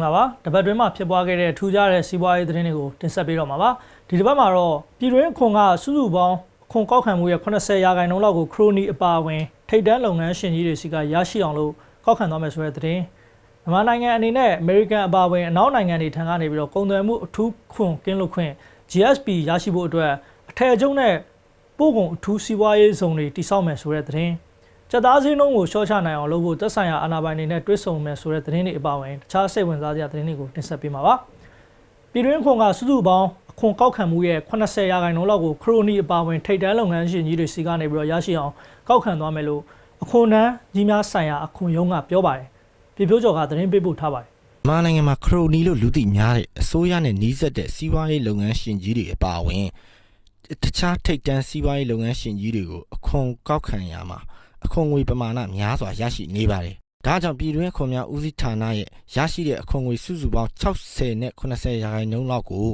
မင်္ဂလာပါတပတ်တွင်းမှာဖြစ်ပွားခဲ့တဲ့ထူးခြားတဲ့စီးပွားရေးသတင်းတွေကိုတင်ဆက်ပေးတော့မှာပါဒီတစ်ပတ်မှာတော့ပြည်တွင်းအခွန်ကစုစုပေါင်းအခွန်ကောက်ခံမှုရဲ့80ရာခိုင်နှုန်းလောက်ကိုခရိုနီအပါအဝင်ထိပ်တန်းလုပ်ငန်းရှင်ကြီးတွေစီကရရှိအောင်လို့ကောက်ခံသွားမယ်ဆိုတဲ့သတင်းမြန်မာနိုင်ငံအနေနဲ့အမေရိကန်အပါအဝင်အနောက်နိုင်ငံတွေထံကနေပြီးတော့ကုန်သွယ်မှုအထူးခွန်ကင်းလွတ်ခွင့် GSP ရရှိဖို့အတွက်အထည်ချုပ်နဲ့ပို့ကုန်အထူးစီးပွားရေးဇုံတွေတိစောက်မယ်ဆိုတဲ့သတင်း ကြက်သားစင်းလုံးကိုရှော့ချနိုင်အောင်လုပ်ဖို့သက်ဆိုင်ရာအာဏာပိုင်တွေနဲ့တွဲဆုံမယ်ဆိုတဲ့သတင်းတွေအပါအဝင်တခြားစိတ်ဝင်စားစရာသတင်းတွေကိုတင်ဆက်ပေးမှာပါ။ပြည်တွင်းခွန်ကစုစုပေါင်းအခွန်ကောက်ခံမှုရဲ့80ရာခိုင်နှုန်းလောက်ကိုခရိုနီအပါအဝင်ထိပ်တန်းလုပ်ငန်းရှင်ကြီးတွေစီကနေပြီးတော့ရရှိအောင်ကောက်ခံသွားမယ်လို့အခွန်တန်းကြီးများဆိုင်ရာအခွန်ရုံးကပြောပါတယ်။ပြည်ပြိုးကျော်ကသတင်းပေးပို့ထားပါတယ်မြန်မာနိုင်ငံမှာခရိုနီလို့လူသိများတဲ့အစိုးရနဲ့နှီးစပ်တဲ့စီးပွားရေးလုပ်ငန်းရှင်ကြီးတွေအပါအဝင်တခြားထိပ်တန်းစီးပွားရေးလုပ်ငန်းရှင်ကြီးတွေကိုအခွန်ကောက်ခံရမှာ အခွန်ငွေပမာဏများစွာရရှိနေပါတယ်။ဒါကြောင့်ပြည်တွင်းအခွန်များဦးစီးဌာနရဲ့ရရှိတဲ့အခွန်ငွေစုစုပေါင်း60နဲ့80ရာခိုင်နှုန်းလောက်ကို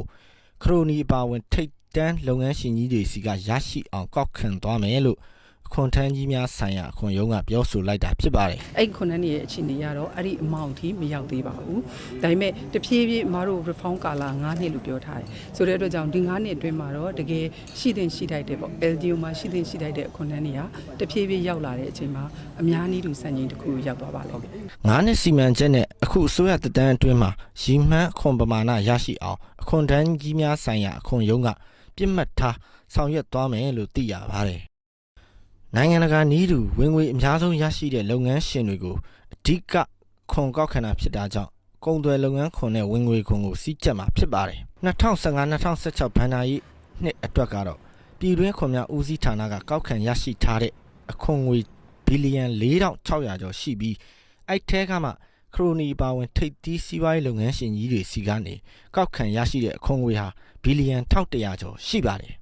ခရိုနီအပါအဝင်ထိပ်တန်းလုပ်ငန်းရှင်ကြီးတွေစီကရရှိအောင်ကောက်ခံသွားမယ်လို့ အခွန်ထမ်းကြီးများဆိုင်ရာအခွန်ရုံးကပြောဆိုလိုက်တာဖြစ်ပါတယ်။အဲ့ခုနှစ်နှစ်ရဲ့အခြေအနေရတော့အဲ့ဒီ amount ထိမရောက်သေးပါဘူး။ဒါပေမဲ့တဖြည်းဖြည်းအမတို့ reform ကာလာ9နှစ်လို့ပြောထားတယ်။ဆိုတဲ့အတွက်ကြောင့်ဒီ9နှစ်အတွင်းမှာတော့တကယ်ရှိတဲ့ရှိထိုက်တဲ့ပေါ့ LDO မှာရှိတဲ့ရှိထိုက်တဲ့အခုနှစ်နှစ်ကတဖြည်းဖြည်းရောက်လာတဲ့အချိန်မှာအများနည်းတူစံချိန်တစ်ခုရောက်သွားပါလိမ့်မယ်။ငါးနှစ်စီမံချက်နဲ့အခုအစိုးရတက်တန်းအတွင်းမှာရီမှန်းအခွန်ပမာဏရရှိအောင်အခွန်တန်းကြီးများဆိုင်ရာအခွန်ရုံးကပြစ်မှတ်ထားဆောင်ရွက်သွားမယ်လို့သိရပါတယ်။ နိုင်ငံတကာနည်းတူဝင်ငွေအများဆုံးရရှိတဲ့လုပ်ငန်းရှင်တွေကိုအဓိကခွန်ကောက်ခံတာဖြစ်တာကြောင့်ကုန်သွယ်လုပ်ငန်းခွန်နဲ့ဝင်ငွေခွန်ကိုစီးကျက်မှာဖြစ်ပါတယ်။2015-2016ဘဏ္ဍာရေးနှစ်အတွက်ကတော့ပြည်တွင်းခွန်များဦးစီးဌာနကကောက်ခံရရှိထားတဲ့အခွန်ငွေဘီလီယံ4600ကျော်ရှိပြီးအဲ့ထဲကမှခရိုနီပါဝင်ထိပ်သီးစီးပွားရေးလုပ်ငန်းရှင်ကြီးတွေစီကနေကောက်ခံရရှိတဲ့အခွန်ငွေဟာဘီလီယံ1100ကျော်ရှိပါတယ်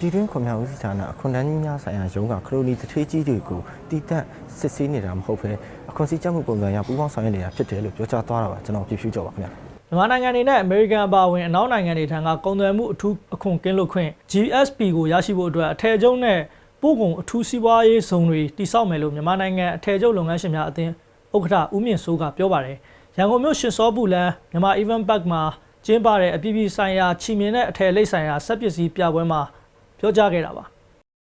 ပြည်တွင်းခွန်များဦးစီးဌာနအခွန်တန်းကြီးများဆိုင်ရာရုံးကခရိုနီတထေးကြီးတွေကိုတည်တံ့စစ်ဆေးနေတာမဟုတ်ဘဲအခွန်စည်းကြပ်မှုပုံစံအရပူးပေါင်းဆောင်ရွက်နေတာဖြစ်တယ်လို့ပြောကြားသွားတာပါကျွန်တော်ပြည့်ဖြူကြောပါခင်ဗျာမြန်မာနိုင်ငံအနေနဲ့အမေရိကန်အပါအဝင်အနောက်နိုင်ငံတွေထံကကုန်သွယ်မှုအထူးအခွန်ကင်းလွတ်ခွင့် GSP ကိုရရှိဖို့အတွက်အထည်ချုပ်နဲ့ပို့ကုန်အထူးစီးပွားရေးဇုံတွေတိစောက်မယ်လို့မြန်မာနိုင်ငံအထည်ချုပ်လုပ်ငန်းရှင်များအသင်းဥက္ကဋ္ဌဦးမြင့်စိုးကပြောပါတယ်။ရန်ကုန်မြို့ရှင်စောပူလန်းမြန်မာ Event Park မှာကျင်းပတဲ့အပြည်ပြည်ဆိုင်ရာချီမြင်တဲ့အထည်လိပ်ဆိုင်ရာစက်ပစ္စည်းပြပွဲမှာ ပြောကြားခဲ့တာပါ။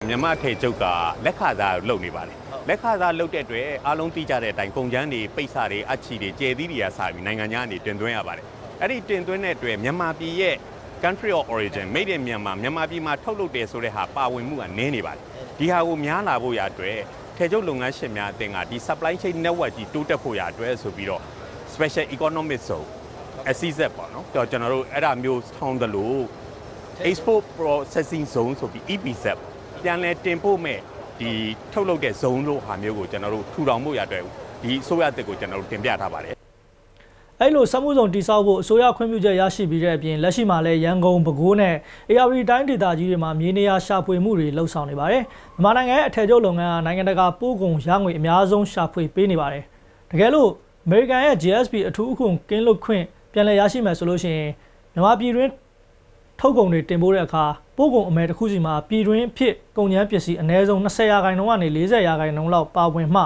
မြန်မာထေကျုပ်ကလက်ခစားလုပ်နေပါတယ်လက်ခစားလုပ်တဲ့အတွက်အားလုံးသိကြတဲ့အတိုင်းကုန်ကျန်းတွေပိတ်စာတွေအချီတွေကျယ်သီးတွေကစပြီးနိုင်ငံခြားကနေတင်သွင်းရပါတယ်အဲ့ဒီတင်သွင်းတဲ့အတွက်မြန်မာပြည်ရဲ့ country of origin made in Myanmar မြန်မာပြည်မှာထုတ်လုပ်တယ်ဆိုတဲ့ဟာပါဝင်မှုကနည်းနေပါတယ်ဒီဟာကိုများလာဖို့ရအတွက်ထေကျုပ်လုပ်ငန်းရှင်များအသင်းကဒီ supply chain network ကြီးတိုးတက်ဖို့ရအတွက်ဆိုပြီးတော့ special economic zone SEZ ပေါ့နော်တော့ကျွန်တော်တို့အဲ့ဒါမျိုးထောင်းတယ်လို့ export processing zone ဆိုပြီး EPZ ပြန်လဲတင်ပို့မဲ့ဒီထုတ်လုပ်တဲ့ zone လို့ဟာမျိုးကိုကျွန်တော်တို့ထူထောင်ဖို့ရတဲ့ဒီအစိုးရအသစ်ကိုကျွန်တော်တို့တင်ပြထားပါတယ်အဲ့လိုစက်မှုဆောင်တိစောက်ဖို့အစိုးရခွင့်ပြုချက်ရရှိပြီးတဲ့အပြင်လက်ရှိမှာလည်းရန်ကုန်ပဲခူးနဲ့ AR တိုင်းဒေသကြီးတွေမှာမြေနေရာရှာဖွေမှုတွေလှုပ်ဆောင်နေပါတယ်။မြန်မာနိုင်ငံရဲ့အထည်ချုပ်လုပ်ငန်းကနိုင်ငံတကာပို့ကုန်ရငွေအများဆုံးရှာဖွေပေးနေပါတယ်။တကယ်လို့အမေရိကန်ရဲ့ GSP အထူးအခွန်ကင်းလွတ်ခွင့်ပြန်လည်ရရှိမယ်ဆိုလို့ရှိရင်မြန်မာပြည်တွင်း ထုတ်ကုန်တွေတင်ပို့တဲ့အခါပို့ကုန်အမဲတစ်ခုစီမှာပြည်တွင်းဖြစ်ကုန်ကျန်းပစ္စည်းအနည်းဆုံး20ရာခိုင်နှုန်းကနေ40ရာခိုင်နှုန်းလောက်ပါဝင်မှ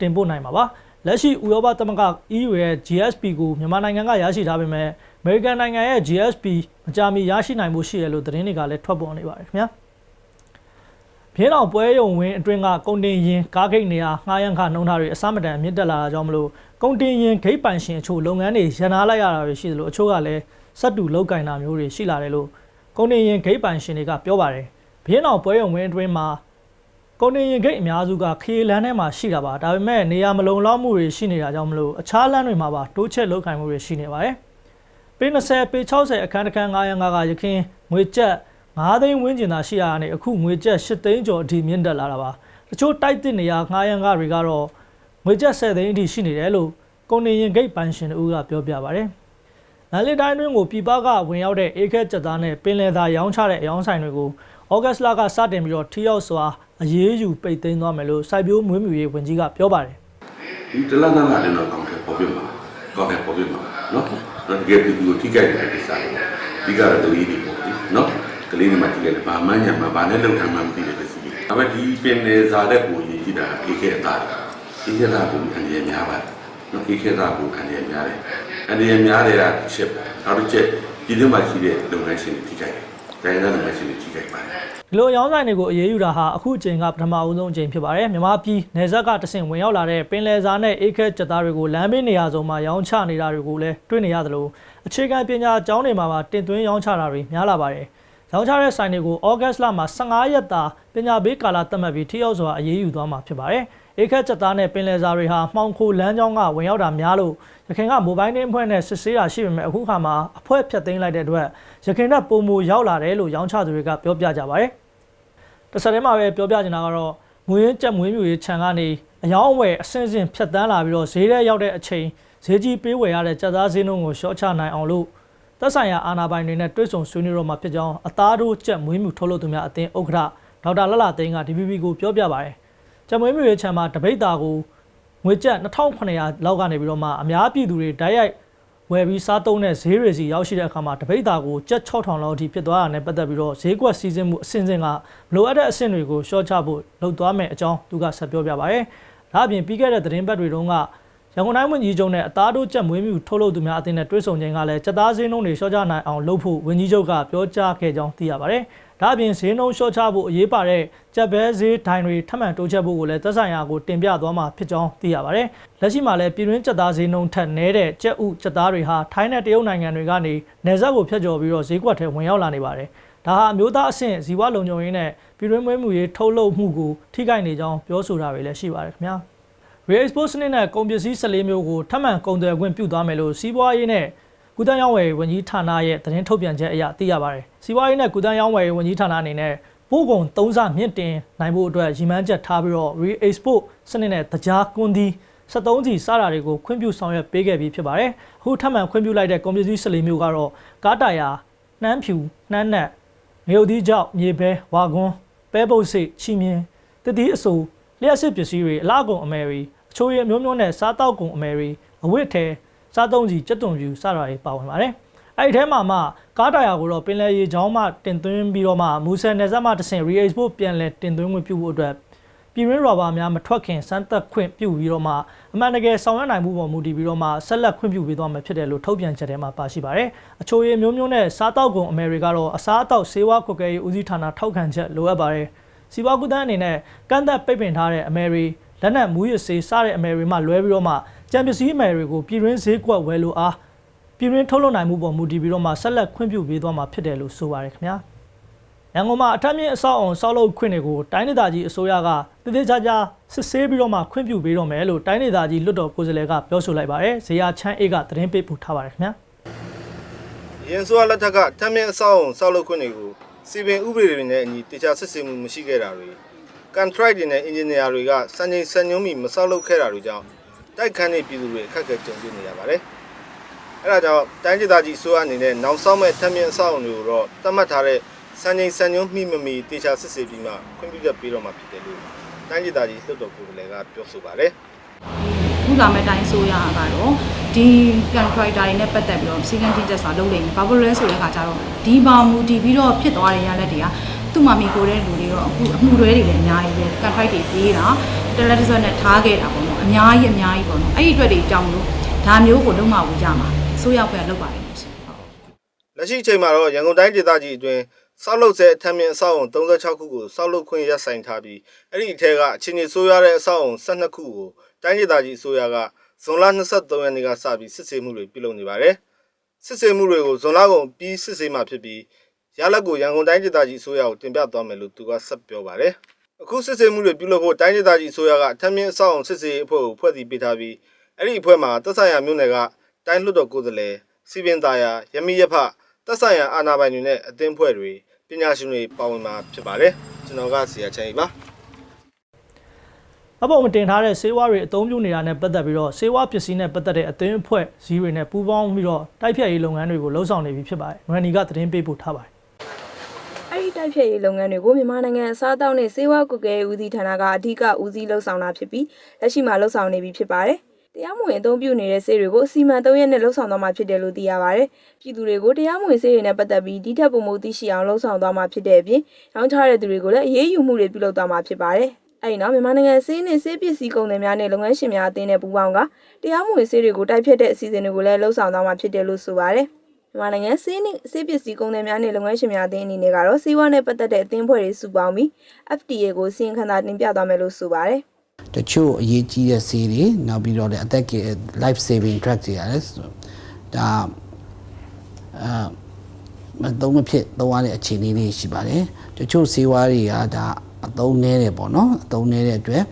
တင်ပို့နိုင်မှာပါ။လက်ရှိဥရောပသမဂ္ဂ EU ရဲ့ GSP ကိုမြန်မာနိုင်ငံကရရှိထားပေမဲ့အမေရိကန်နိုင်ငံရဲ့ GSP မကြာမီရရှိနိုင်မှုရှိရလို့သတင်းတွေကလည်းထွက်ပေါ်နေပါတယ်ခင်ဗျာ။ပြင်းအောင်ပွဲရုံဝင်းအတွင်းကကုန်တင်ရင်ကားဂိတ်နေရာငှားရမ်းခနှုံးထားတွေအစမတန်အမြင့်တက်လာတာကြောင့်မလို့ကုန်တင်ရင်ဂိတ်ပိုင်ရှင်အချို့လုပ်ငန်းတွေရန်နာလိုက်ရတာတွေရှိသလိုအချို့ကလည်း စက်တူလောက်ကင်တာမျိုးတွေရှိလာတယ်လို့ကုန်တင်ရင်ဂိတ်ပိုင်ရှင်တွေကပြောပါတယ်။ပြင်းအောင်ပွဲရုံဝင်းအတွင်းမှာကုန်တင်ရင်ဂိတ်အများစုကခရီးလမ်းထဲမှာရှိတာပါဒါပေမဲ့နေရာမလုံလောက်မှုတွေရှိနေတာကြောင့်မလို့အခြားလမ်းတွေမှာပါတိုးချက်လောက်ခိုင်မှုတွေရှိနေပါတယ်ပေ20ပေ60အခန်းတစ်ခန်း905ကရခင်ငွေကျပ်9သိန်းဝန်းကျင်သာရှိရတာနဲ့အခုငွေကျပ်8သိန်းကျော်အထိမြင့်တက်လာတာပါတချို့တိုက်တစ်နေရာ905တွေကတော့ငွေကျပ်10သိန်းအထိရှိနေတယ်လို့ကုန်တင်ရင်ဂိတ်ပိုင်ရှင်တို့ကပြောပြပါတယ် လန်လီတိုင်းတွင်းကိုပြည်ပကဝင်ရောက်တဲ့အေးခဲကြက်သားနဲ့ပင်လယ်သားရောင်းချတဲ့အယောင်းဆိုင်တွေကိုဩဂတ်စ်လကစတင်ပြီးတော့ထိရောက်စွာအရေးယူပိတ်သိမ်းသွားမယ်လို့စိုက်ပျိုးမွေးမြူရေးဝန်ကြီးကပြောပါတယ်ဒီတလန်းကလည်းတော့ကောင်းတယ်ပေါ်ပြမှာကောင်းတယ်ပေါ်ပြမှာနော်တကယ်ပြည်သူကိုထိကြိုက်တဲ့ကိစ္စတွေဒီကတော့ကလေးတွေပေါ့နော်ကလေးတွေမှထိကြိုက်တယ်ဘာမှညာမှာဘာနဲ့လောက်ထမ်းမှမသိတဲ့ပစ္စည်းဒါပေမဲ့ဒီပင်နေစားတဲ့ကိုရည်ကြည့်တာအေးခဲအသားအေးခဲသားကိုအန်ရများပါတယ်နော်အေးခဲသားကိုအန်ရများတယ် အန္တရာယ်များတယ်ကတစ်ချက်ပဲနောက်တစ်ချက်ပြည်တွင်းမှာရှိတဲ့လုပ်ငန်းရှင်တွေထိခိုက်တယ်တိုင်းဒေသလုပ်ငန်းရှင်တွေထိခိုက်ပါတယ်ဒီလိုအရောင်းဆိုင်တွေကိုအရေးယူတာဟာအခုအချိန်ကပထမအဦးဆုံးအချိန်ဖြစ်ပါတယ်မြန်မာပြည်နယ်စပ်ကတဆင့်ဝင်ရောက်လာတဲ့ပင်လယ်စာနဲ့အေးခဲကြက်သားတွေကိုလမ်းဘေးနေရာစုံမှာရောင်းချနေတာတွေကိုလည်းတွေ့နေရသလိုအခြေခံပညာကျောင်းတွေမှာပါတင်သွင်းရောင်းချတာတွေများလာပါတယ်ရောင်းချတဲ့ဆိုင်တွေကိုဩဂတ်စ်လမှာ15ရက်တာပညာပေးကာလသတ်မှတ်ပြီးထိရောက်စွာအရေးယူသွားမှာဖြစ်ပါတယ် အေးခဲကြက်သားနဲ့ပင်လယ်စာတွေဟာမှောင်ခိုလမ်းကြောင်းကဝင်ရောက်တာများလို့ရခိုင်ကမိုဘိုင်းတင်းအဖွဲ့နဲ့စစ်ဆေးတာရှိပေမဲ့အခုခါမှာအဖွဲ့ဖြတ်သိမ်းလိုက်တဲ့အတွက်ရခိုင်ကပုံမူရောက်လာတယ်လို့ရောင်းချသူတွေကပြောပြကြပါတယ်။တစ်ဆက်တည်းမှာပဲပြောပြချင်တာကတော့ငွေရင်းကြက်မွေးမြူရေးခြံကနေအယောင်းအဝယ်အဆင့်ဆင့်ဖြတ်တန်းလာပြီးတော့ဈေးထဲရောက်တဲ့အချိန်ဈေးကြီးပေးဝယ်ရတဲ့ကြက်သားဈေးနှုန်းကိုရှော့ချနိုင်အောင်လို့သက်ဆိုင်ရာအာဏာပိုင်တွေနဲ့တွဲဆုံဆွေးနွေးတော့မှာဖြစ်ကြောင်းအသားတို့ကြက်မွေးမြူထုတ်လုပ်သူများအသင်းဥက္ကဋ္ဌဒေါက်တာလလသိန်းက DPP ကိုပြောပြပါရယ် ကြက်မွေးမြူရေးခြံမှာတပိတ်တာကိုငွေကျပ်2900လောက်ကနေပြီးတော့မှအများပြည်သူတွေဓာတ်ရိုက်ဝယ်ပြီးစားသုံးတဲ့ဈေးတွေစီရောက်ရှိတဲ့အခါမှာတပိတ်တာကိုကျပ်6000လောက်အထိဖြစ်သွားတာနဲ့ပတ်သက်ပြီးတော့ဈေးကွက်စီးဆင်းမှုအဆင့်ဆင့်ကလိုအပ်တဲ့အဆင့်တွေကိုရှော့ချဖို့လုပ်သွားမယ်အကြောင်းသူကဆက်ပြောပြပါရယ်ဒါအပြင်ပြီးခဲ့တဲ့သတင်းပတ်တွေတုန်းကရန်ကုန်တိုင်းဝန်ကြီးချုပ်နဲ့အသားတို့ကြက်မွေးမြူထုတ်လုပ်သူများအသင်းနဲ့တွဲဆုံချိန်ကလည်းစက်သားဈေးနှုန်းတွေရှော့ချနိုင်အောင်လုပ်ဖို့ဝန်ကြီးချုပ်ကပြောကြားခဲ့ကြောင်းသိရပါတယ်။ ဒါအပြင်ဈေးနှုန်းရှော့ချဖို့အရေးပါတဲ့ကြက်ဘဲဈေးဒိုင်တွေထပ်မံတိုးချဲ့ဖို့ကိုလည်းသက်ဆိုင်ရာကိုတင်ပြသွားမှာဖြစ်ကြောင်းသိရပါတယ်။လက်ရှိမှာလည်းပြည်တွင်းကြက်သားဈေးနှုန်းထက်နည်းတဲ့ကြက်ဥကြက်သားတွေဟာထိုင်းနဲ့တရုတ်နိုင်ငံတွေကနေနယ်စပ်ကိုဖျက်ကျော်ပြီးတော့ဈေးကွက်ထဲဝင်ရောက်လာနေပါတယ်။ဒါဟာအမျိုးသားအဆင့်ဇီဝလုံခြုံရေးနဲ့ပြည်တွင်းမွေးမြူရေးထုတ်လုပ်မှုကိုထိခိုက်နေကြောင်းပြောဆိုတာတွေလည်းရှိပါတယ်ခင်ဗျာ။ Re-export စနစ်နဲ့ကုန်ပစ္စည်း14မျိုးကိုထပ်မံကုန်သွယ်ခွင့်ပြုသွားမယ်လို့စီးပွားရေးနဲ့ ကုသရေးဝယ်ဝန်ကြီးဌာနရဲ့သတင်းထုတ်ပြန်ချက်အရသိရပါတယ်။စီးပွားရေးနဲ့ကုသရေးဝယ်ဝန်ကြီးဌာနအနေနဲ့ပို့ကုန်သုံးဆမြင့်တင်နိုင်ဖို့အတွက်ရည်မှန်းချက်ထားပြီးတော့ Re-export စနစ်နဲ့တကြားကွန်ဒီ73စီစတာတွေကိုခွင့်ပြုဆောင်ရွက်ပေးခဲ့ပြီးဖြစ်ပါတယ်။အခုထပ်မံခွင့်ပြုလိုက်တဲ့ကုန်ပစ္စည်း14မျိုးကတော့ကားတာယာနှမ်းဖြူနှမ်းနက်ငရုတ်သီးကြောက်မြေပဲဝါကွန်းပဲပုတ်စိတ်ချီမြင်းတတိအဆူလျှက်စစ်ပစ္စည်းတွေအလားကုန်အမယ်တွေအချိုးရည်အမျိုးမျိုးနဲ့စားတောက်ကုန်အမယ်တွေအဝတ်ထဲ စားသုံးစီကြက်သွန်ပြူစတာတွေပါဝင်ပါတယ်။အဲ့ဒီထဲမှာမှကားတာယာကိုတော့ပင်လယ်ရေချောင်းမှတင်သွင်းပြီးတော့မှမူဆယ်နယ်စပ်မှတဆင့် re-export ပြန်လည်တင်သွင်းခွင့်ပြုဖို့အတွက်ပြည်ရင်းရော်ဘာများမထွက်ခင်စမ်းသပ်ခွင့်ပြုပြီးတော့မှအမှန်တကယ်ဆောင်ရွက်နိုင်မှုပေါ်မူတည်ပြီးတော့မှဆက်လက်ခွင့်ပြုပေးသွားမှာဖြစ်တယ်လို့ထုတ်ပြန်ချက်ထဲမှာပါရှိပါတယ်။အချိုရည်မျိုးမျိုးနဲ့စားတောက်ကုန်အမယ်တွေကတော့အစားအသောက်ဆေးဝါးကွက်ကဲရေးဦးစီးဌာနထောက်ခံချက်လိုအပ်ပါတယ်။စီးပွားကူးသန်းအနေနဲ့ကန့်သက်ပိတ်ပင်ထားတဲ့အမယ်တွေလက်နက်မူရစ်ဆေးစားတဲ့အမယ်တွေမှလွဲပြီးတော့မှ ကြံပစ္စည်းအမယ်တွေကိုပြည်ရင်းဈေးကွက်ဝယ်လို့အားပြည်ရင်းထုတ်လုပ်နိုင်မှုပေါ်မူတည်ပြီးတော့မှဆက်လက်ခွင့်ပြုပေးသွားမှာဖြစ်တယ်လို့ဆိုပါတယ်ခင်ဗျာ။ရန်ကုန်မှာအထက်မြင့်အဆောက်အုံဆောက်လုပ်ခွင့်တွေကိုတိုင်းဒေသကြီးအစိုးရကတည်တည်ချာချာစစ်ဆေးပြီးတော့မှခွင့်ပြုပေးတော့မယ်လို့တိုင်းဒေသကြီးလွှတ်တော်ကိုယ်စားလှယ်ကပြောဆိုလိုက်ပါတယ်။ဇေယျချမ်းအေးကသတင်းပေးပို့ထားပါတယ်ခင်ဗျာ။ရင်ဆိုရလက်ထက်ကထမ်းမြင့်အဆောက်အုံဆောက်လုပ်ခွင့်တွေကိုစီပင်ဥပဒေတွေနဲ့အညီတခြားစစ်ဆေးမှုမရှိခဲ့တာတွေ contract တွေနဲ့ engineer တွေကစံချိန်စံညွှန်းမီမဆောက်လုပ်ခဲ့တာတွေကြောင့် တိုက်ခန်းနေပြည်သူတွေအခက်အခဲကြုံတွေ့နေရပါတယ်။အဲဒါကြောင့်တိုင်းဒေသကြီးအစိုးရအနေနဲ့နောက်ဆောင်မဲ့ထမ်းမြင့်အဆောက်အုံတွေကိုတော့သတ်မှတ်ထားတဲ့စံချိန်စံညွှန်းမိမမီတခြားစစ်ဆေးပြီးမှခွင့်ပြုချက်ပေးတော့မှာဖြစ်တယ်လို့တိုင်းဒေသကြီးလွှတ်တော်ကိုယ်စားလှယ်ကပြောဆိုပါတယ်။ခုလာမဲ့တိုင်းဆိုရကတော့ဒီ contractor တွေနဲ့ပတ်သက်ပြီးတော့စီကံချင်းချက်စာလုပ်လိမ့်မယ်ဘာလို့လဲဆိုတဲ့အခါကျတော့ဒီပါမူတည်ပြီးတော့ဖြစ်သွားတဲ့ရလက်တွေကသူ့မှာမိကိုတဲ့လူတွေတော့အခုအမှုတွေတွေလည်းအများကြီးပဲ contract တွေပေးတာတလက်တစ်စက်နဲ့ထားခဲ့တာပေါ့နော် အများကြီးအများကြီးပေါ့နော်အဲ့ဒီအတွက်တွေကြောင့်လို့ဒါမျိုးကိုလုံးဝဝကြမှာအစိုးရကလုပ်ပါလိမ့်မယ်ရှင်ဟုတ်လက်ရှိအချိန်မှာတော့ရန်ကုန်တိုင်းဒေသကြီးအတွင်းစောက်လုပ်ဆဲအထက်မြင့်အဆောက်အုံ36ခုကိုစောက်လုပ်ခွင့်ရပ်ဆိုင်ထားပြီးအဲ့ဒီအထက်ကအချင်းချင်းဆိုးရတဲ့အဆောက်အုံ12ခုကိုတိုင်းဒေသကြီးအစိုးရကဇွန်လ23ရက်နေ့ကစပြီးစစ်ဆေးမှုတွေပြုလုပ်နေပါတယ်။စစ်ဆေးမှုတွေကိုဇွန်လကုန်ပြီးစစ်ဆေးမှဖြစ်ပြီးရလက်ကိုရန်ကုန်တိုင်းဒေသကြီးအစိုးရကိုတင်ပြသွားမယ်လို့သူကဆက်ပြောပါတယ်။ အခုစစ်ဆေးမှုတွေပြုလုပ်ဖို့တိုင်းဒေသကြီးအစိုးရကအထက်မြင့်အဆောက်အုံစစ်ဆေးရေးအဖွဲ့ကိုဖွဲ့စည်းပေးထားပြီးအဲ့ဒီအဖွဲ့မှာသက်ဆိုင်ရာမြို့နယ်ကတိုင်းလွှတ်တော်ကိုယ်စားလှယ်စီပင်သားယာရမီရဖသက်ဆိုင်ရာအာဏာပိုင်တွေနဲ့အသင်းဖွဲ့တွေပညာရှင်တွေပါဝင်မှာဖြစ်ပါတယ်ကျွန်တော်ကဆီယာချန်ကြီးပါအပေါ်မတင်ထားတဲ့ဆေးဝါးတွေအသုံးပြုနေတာနဲ့ပတ်သက်ပြီးတော့ဆေးဝါးပစ္စည်းနဲ့ပတ်သက်တဲ့အသင်းအဖွဲ့စည်းတွေနဲ့ပူးပေါင်းပြီးတော့တိုက်ဖြတ်ရေးလုပ်ငန်းတွေကိုလှုပ်ဆောင်နေပြီဖြစ်ပါတယ်။ရန်နီကသတင်းပေးပို့ထားပါတယ်အဲ့ဒီ တိုက်ဖြတ်ရေးလုပ်ငန်းတွေကိုမြန်မာနိုင်ငံအစားအသောက်နဲ့စေဝါကုတ်ကဲဦးစီးဌာနကအဓိကဦးစီးလှုပ်ဆောင်တာဖြစ်ပြီးလက်ရှိမှာလှုပ်ဆောင်နေပြီဖြစ်ပါတယ်။တရားမဝင်အသုံးပြုနေတဲ့ဆေးတွေကိုအစီအမံ၃ရက်နဲ့လှုပ်ဆောင်သွားမှာဖြစ်တယ်လို့သိရပါတယ်။ပြည်သူတွေကိုတရားမဝင်ဆေးတွေနဲ့ပတ်သက်ပြီးဒီထက်ပုံမသိရှိအောင်လှုပ်ဆောင်သွားမှာဖြစ်တဲ့အပြင်ရောင်းချတဲ့သူတွေကိုလည်းအရေးယူမှုတွေပြုလုပ်သွားမှာဖြစ်ပါတယ်အဲ့ဒီနောက်မြန်မာနိုင်ငံဆေးနှင့်ဆေးပစ္စည်းကုန်သည်များနဲ့လုပ်ငန်းရှင်များအသင်းနဲ့ပူးပေါင်းကတရားမဝင်ဆေးတွေကိုတိုက်ဖြတ်တဲ့အစီအစဉ်တွေကိုလည်းလှုပ်ဆောင်သွားမှာဖြစ်တယ်လို့ဆိုပါတယ်။ မြန်မာနိုင်ငံဆေးနှင့်ဆေးပစ္စည်းကုန်သည်များနဲ့လုပ်ငန်းရှင်များအသင်းအနေနဲ့ကတော့ဆေးဝါးနဲ့ပတ်သက်တဲ့အသင်းဖွဲ့တွေစုပေါင်းပြီး FDA ကိုစီရင်ခံစာတင်ပြသွားမယ်လို့ဆိုပါတယ်။တချို့အရေးကြီးတဲ့ဆေးတွေနောက်ပြီးတော့လည်းအသက် life saving drug တွေရတယ်ဒါအာမသုံးမဖြစ်သုံးရတဲ့အခြေအနေလေးရှိပါတယ်တချို့ဆေးဝါးတွေကဒါအသုံးနည်းတယ်ပေါ့နော်အသုံးနည်းတဲ့အတွက်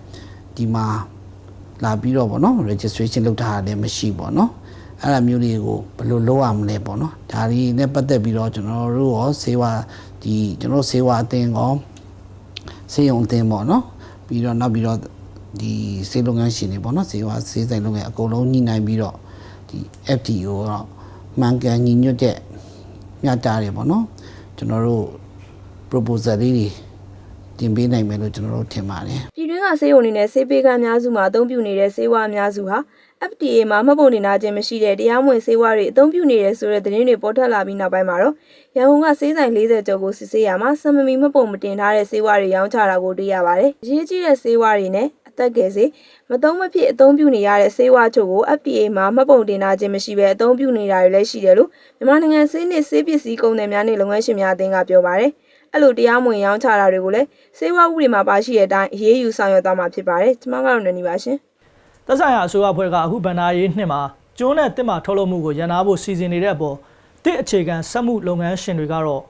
ဒီမှာလာပြီးတော့ပေါ့နော် registration လုပ်ထားတာလည်းမရှိပေါ့နော် အဲ့ဒါမျိုးတွေကိုဘယ်လိုလုပ်ရမလဲပေါ့နော်ဒါတွေနဲ့ပတ်သက်ပြီးတော့ကျွန်တော်တို့ရောဆေးဝါးဒီကျွန်တော်တို့ဆေးဝါးအသင်းရောဆေးရုံအသင်းပေါ့နော်ပြီးတော့နောက်ပြီးတော့ဒီဆေးလုပ်ငန်းရှင်တွေပေါ့နော်ဆေးဝါးဆေးဆိုင်လုပ်ငန်းအကုန်လုံးညှိနှိုင်းပြီးတော့ဒီ FTO တော့မှန်ကန်ညီညွတ်တဲ့ညတားတယ်ပေါ့နော်ကျွန်တော်တို့ proposal လေးတွေတင်ပေးနိုင်မယ်လို့ကျွန်တော်တို့ထင်ပါတယ်ပြည်တွင်းကဆေးရုံတွေနဲ့ဆေးပေးကမ်းများစုမှာအသုံးပြုနေတဲ့ဆေးဝါးအများစုဟာ FDA မှာမှတ်ပုံတင်ထားခြင်းမရှိတဲ့တရားမဝင်ဆေးဝါးတွေအသုံးပြုနေတယ်ဆိုတဲ့သတင်းတွေပေါ်ထွက်လာပြီးနောက်ပိုင်းမှာတော့ရန်ကုန်ကဆေးဆိုင်40ကျော်ကိုစစ်ဆေးရမှာစံမမီမှတ်ပုံမတင်ထားတဲ့ဆေးဝါးတွေရောင်းချတာကိုတွေ့ရပါတယ်။အရေးကြီးတဲ့ဆေးဝါးတွေနဲ့အသက်ငယ်စေမသုံးမဖြစ်အသုံးပြုနေရတဲ့ဆေးဝါးချို့ကို FDA မှာမှတ်ပုံတင်ထားခြင်းမရှိဘဲအသုံးပြုနေတာတွေလည်းရှိတယ်လို့မြန်မာနိုင်ငံဆေးနှင့်ဆေးပစ္စည်းကုန်သည်များနဲ့လုပ်ငန်းရှင်များအသင်းကပြောပါတယ်။အဲ့လိုတရားမဝင်ရောင်းချတာတွေကိုလည်းဆေးဝါးဥပဒေမှာပါရှိတဲ့အတိုင်းအရေးယူဆောင်ရွက်သွားမှာဖြစ်ပါတယ်။ကျွန်မကတော့နေနေပါရှင်။ သက်ဆိုင်ရာအစိုးရအဖွဲ့ကအခုဗန္ဒာရေးနှစ်မှာကျွန်းနဲ့တစ်မှာထုတ်လုပ်မှုကိုရန်နာဖို့စီစဉ်နေတဲ့အပေါ်တစ်အခြေခံစက်မှုလုပ်ငန်းရှင်တွေကတော့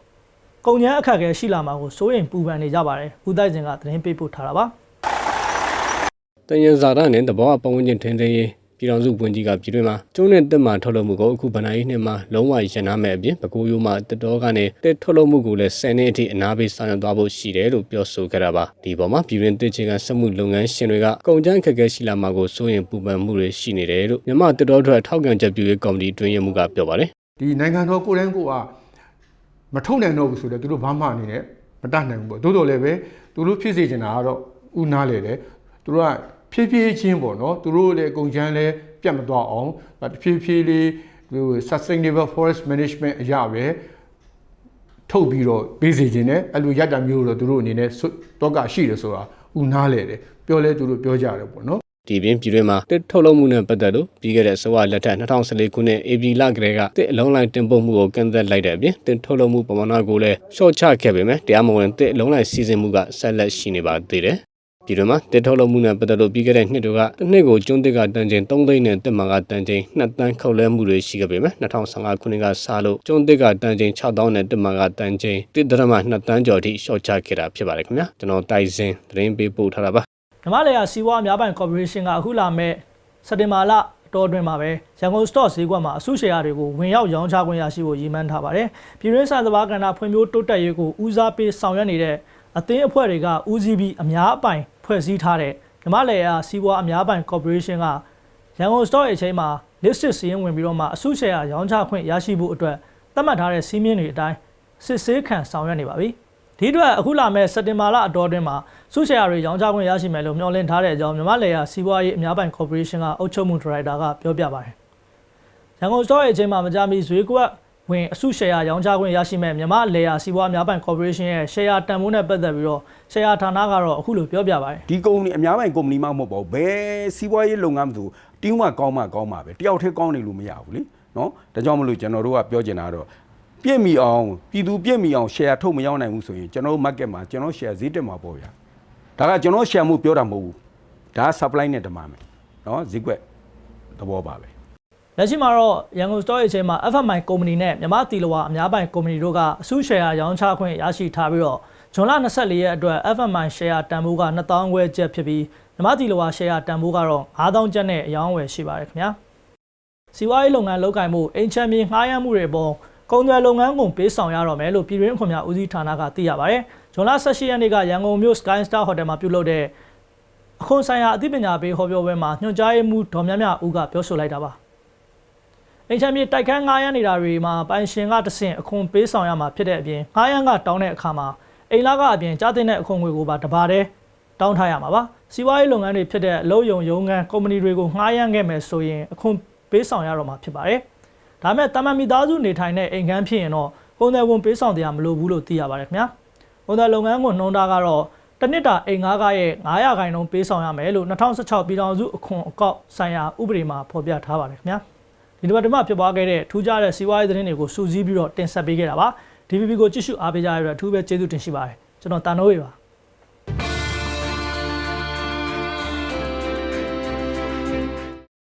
ကုန်ကျန်းအခက်အခဲရှိလာမှာကိုစိုးရိမ်ပူပန်နေကြပါတယ်။ဦးတိုက်စင်ကသတင်းပေးပို့ထားတာပါ။တန်ရန်ဇာတာနဲ့တဘောအပဝန်းကျင်ထင်းထင်းရေး ပြည်တော်စုဝန်ကြီးကပြည်တွင်းမှာကျုံးနဲ့တက်မှထုတ်လုပ်မှုကိုအခုဗဏ္ဍာရေးနှစ်မှာလုံးဝရန်နာမဲ့အပြင်ပဲခူးရိုးမှာတက်တော်ကနေတက်ထုတ်လုပ်မှုကိုလည်း10နှစ်အထိအနာပေးဆောင်ရွက်သွားဖို့ရှိတယ်လို့ပြောဆိုခဲ့တာပါဒီပေါ်မှာပြည်တွင်းတစ်ချေကစက်မှုလုပ်ငန်းရှင်တွေကကုန်ကျန်းခက်ခဲရှိလာမှာကိုစိုးရင်ပူပန်မှုတွေရှိနေတယ်လို့မြန်မာတက်တော်ထွက်ထောက်ခံချက်ပြုရေးကော်မတီတွင်ရမှုကပြောပါတယ်ဒီနိုင်ငံတော်ကိုယ်တိုင်ကိုကမထုတ်နိုင်တော့ဘူးဆိုတော့သူတို့ဘာမှအနေနဲ့မတတ်နိုင်ဘူးပေါ့သို့တော်လည်းပဲသူတို့ဖြစ်စေချင်တာကတော့ဥနာလေတယ်သူတို့က ဖြည်းဖြည်းချင်းပေါ့နော်သူတို့လည်းအကုန်ချမ်းလည်းပြတ်မသွားအောင်တဖြည်းဖြည်းလေးဟို sustainable forest management အရာပဲထုတ်ပြီးတော့ပေးစီခြင်းနဲ့အဲ့လိုရတာမျိုးတော့သူတို့အနေနဲ့တော့ကရှိတယ်ဆိုတာဥနာလေတယ်ပြောလဲသူတို့ပြောကြတယ်ပေါ့နော်ဒီပြင်ပြည်တွင်းမှာတစ်ထုတ်လုပ်မှုနဲ့ပတ်သက်လို့ပြီးခဲ့တဲ့အစိုးရလက်ထက်2014ခုနှစ်ဧပြီလကတည်းကတစ်အလုံးလိုက်တင်ပို့မှုကိုကန့်သက်လိုက်တဲ့အပြင်တစ်ထုတ်လုပ်မှုပမာဏကိုလည်းရှော့ချခဲ့ပေမဲ့တရားမဝင်တစ်အလုံးလိုက်စီစဉ်မှုကဆက်လက်ရှိနေပါသေးတယ်။ ပြည်တွင်းမှာတစ်ထုတ်လုပ်မှုနဲ့ပတ်သက်လို့ပြီးခဲ့တဲ့နှစ်တွေကတစ်နှစ်ကိုကျွန်းတစ်ကတန်ချိန်3သိန်းနဲ့တစ်မှာကတန်ချိန်2တန်းခောက်လဲမှုတွေရှိခဲ့ပေမဲ့2015ခုနှစ်ကစလို့ကျွန်းတစ်ကတန်ချိန်6000နဲ့တစ်မှာကတန်ချိန်1.2တန်းကျော်အထိရှော့ချခဲ့တာဖြစ်ပါတယ်ခင်ဗျာကျွန်တော်တိုက်စင်သတင်းပေးပို့ထားတာပါမြမလေယာစီးပွားအများပိုင်ကော်ပိုရေးရှင်းကအခုလာမဲ့စက်တင်ဘာလအတော်အတွင်းမှာပဲရန်ကုန် stock ဈေးကွက်မှာအစုရှယ်ယာတွေကိုဝင်ရောက်ရောင်းချခွင့်ရရှိဖို့ရည်မှန်းထားပါတယ်။ပြည်တွင်းစာသဘာကဏ္ဍဖွံ့ဖြိုးတိုးတက်ရေးကိုဦးစားပေးဆောင်ရွက်နေတဲ့အသင်းအဖွဲ့တွေကဦးစီးပြီးအများအပိုင် ဖွဲ့စည်းထားတဲ့မြမလေယာစီးပွားအများပိုင်ကော်ပိုရေးရှင်းကရန်ကုန် stock exchange မှာ listed စီးရင်ဝင်ပြီးတော့မှအစုရှယ်ယာရောင်းချခွင့်ရရှိဖို့အတွက်သတ်မှတ်ထားတဲ့စီးမြင့်တွေအတိုင်းစစ်ဆေးခံဆောင်ရွက်နေပါပြီ။ဒီအတွက်အခုလာမဲ့စက်တင်ဘာလအတော်အတွင်းမှာစုရှယ်ယာတွေရောင်းချခွင့်ရရှိမယ်လို့မျှော်လင့်ထားတဲ့အကြောင်းမြန်မာလေယာစီးပွားရေးအများပိုင်ကော်ပိုရေးရှင်းကအုပ်ချုပ်မှုဒါရိုက်တာကပြောပြပါတယ်။ရန်ကုန်စတော့ရဲ့အချိန်မှာမကြမီဈေးကွက် ဝင်အစုရှယ်ယာရောင်းချခွင့်ရရှိမဲ့မြန်မာလေယာစီးပွားအများပိုင်ကော်ပိုရေးရှင်းရဲ့ရှယ်ယာတန်ဖိုးနဲ့ပတ်သက်ပြီးတော့ရှယ်ယာဌာနကတော့အခုလိုပြောပြပါတယ်ဒီကုမ္ပဏီအများပိုင်ကုမ္ပဏီမှမဟုတ်ပါဘူးဘယ်စီးပွားရေးလုပ်ငန်းမဆိုတင်းမှကောင်းမှကောင်းမှာပဲတယောက်တည်းကောင်းနေလို့မရဘူးလေနော်ဒါကြောင့်မလို့ကျွန်တော်တို့ကပြောချင်တာကတော့ပြည့်မီအောင်ပြည်သူပြည့်မီအောင် share ထုတ်မရောက်နိုင်ဘူးဆိုရင်ကျွန်တော်တို့ market မှာကျွန်တော် share ဈေးတက်မှာပေါ့ဗျာဒါကကျွန်တော် share မှုပြောတာမဟုတ်ဘူးဒါက supply နဲ့ demand ပဲနော်ဈေးကွက်သဘောပါပဲ။ လက်ရှိမှာတော့ရန်ကုန်စတော့ရဲ့အချိန်မှာ FMI ကုမ္ပဏီနဲ့မြန်မာတီလဝါအများပိုင်ကုမ္ပဏီတို့ကအစုရှယ်ယာရောင်းချခွင့်ရရှိထားပြီးတော့ဇွန်လ24ရက်အတွက် FMI ရှယ်ယာတန်ဖိုးက2000ခွဲကျပ်ဖြစ်ပြီးမြန်မာတီလဝါရှယ်ယာတန်ဖိုးကတော့9000ကျပ်နဲ့အယောင်းဝယ်ရှိပါတယ်ခင်ဗျာ။စီးပွားရေးလုပ်ငန်းလုပ်ကိုင်မှုအိမ်ချမ်းမြေငှားရမ်းမှုတွေအပေါ်ကုန်သွယ်လုပ်ငန်းကုန်ပေးဆောင်ရတော့မယ်လို့ပြည်တွင်းအခွန်များဦးစီးဌာနကသိရပါတယ်။ဇွန်လ18ရက်နေ့ကရန်ကုန်မြို့ Sky Star Hotel မှာပြုလုပ်တဲ့အခွန်ဆိုင်ရာအသိပညာပေးဟောပြောပွဲမှာညွှန်ကြားရေးမှူးဒေါ်မြမြဦးကပြောဆိုလိုက်တာပါ။ အိမ်ချမ်းမြေတိုက်ခန်းငှားရမ်းနေတာတွေမှာပိုင်ရှင်ကတဆင့်အခွန်ပေးဆောင်ရမှာဖြစ်တဲ့အပြင်ငှားရမ်းကတောင်းတဲ့အခါမှာအိမ်လာကအပြင်ကြားတင်တဲ့အခွန်ငွေကိုပါတပါတည်းတောင်းထားရမှာပါ။စီးပွားရေးလုပ်ငန်းတွေဖြစ်တဲ့အလုပ်ယုံရုံးခန်းကုမ္ပဏီတွေကိုငှားရမ်းခဲ့မယ်ဆိုရင်အခွန်ပေးဆောင်ရတော့မှာဖြစ်ပါတယ်။ဒါမဲ့တာမန်မိသားစုနေထိုင်တဲ့အိမ်ခန်းဖြစ်ရင်တော့ကုန်တယ်ဝန်ပေးဆောင်တရားမလိုဘူးလို့သိရပါတယ်ခင်ဗျာ။ကုန်တယ်လုပ်ငန်းကိုနှုံးတာကတော့တစ်နှစ်တာအိမ်ငါးကားရဲ့900ခိုင်နှုန်းပေးဆောင်ရမယ်လို့2016ပြည်ထောင်စုအခွန်အကောက်ဆိုင်ရာဥပဒေမှာဖော်ပြထားပါတယ်ခင်ဗျာ ဒီတစ်ပတ်တမဖြစ်ပွားခဲ့တဲ့ထူးခြားတဲ့စီးပွားရေးသတင်းတွေကိုစူးစီးပြီးတော့တင်ဆက်ပေးခဲ့တာပါ DVB ကိုကြည့်ရှုအားပေးကြရတဲ့အတွက်အထူးပဲကျေးဇူးတင်ရှိပါတယ်ကျွန်တော်တာနိုးရေပါ